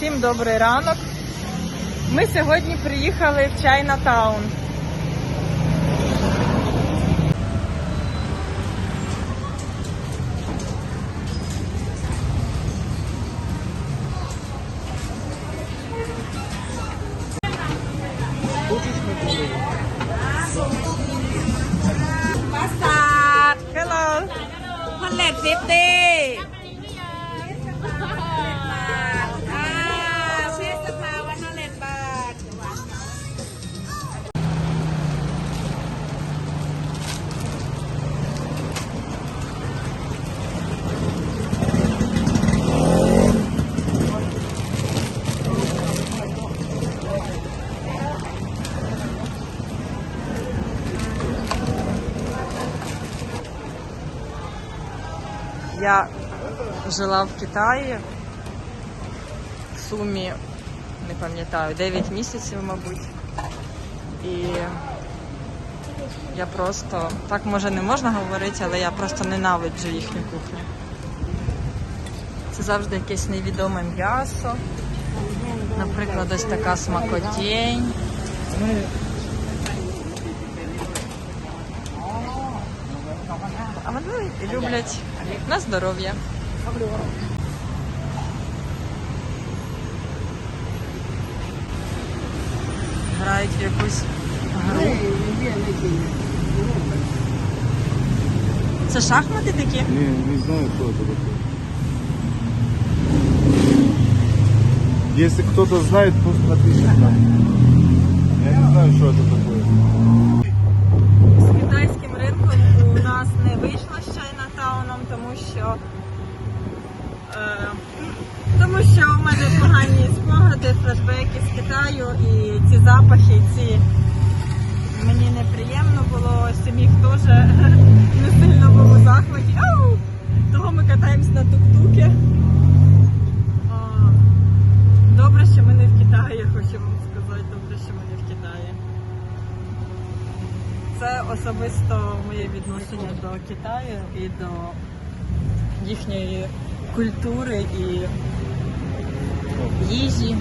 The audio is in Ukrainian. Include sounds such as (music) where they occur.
Всім добрий ранок. Ми сьогодні приїхали в Чайнатаун. Hello. 150 Я жила в Китаї в сумі, не пам'ятаю, 9 місяців, мабуть. І я просто, так може не можна говорити, але я просто ненавиджу їхню кухню. Це завжди якесь невідоме м'ясо. Наприклад, ось така смакотінь. А вони люблять на здоров'я. Грають в якусь гру. Це шахмати такі? Не, не знаю, кто это такой. Если кто-то знает, пусть напишет нам. Я не знаю, что это такое. Спогади, флешбеки з Китаю і ці запахи, ці мені неприємно було, Семіх теж (laughs) не сильно був у захваті. Ау! Того ми катаємось на тук-туки. Добре, що ми не в Китаї, хочу вам сказати, добре, що ми не в Китаї. Це особисто моє відношення до Китаю і до їхньої культури і їжі.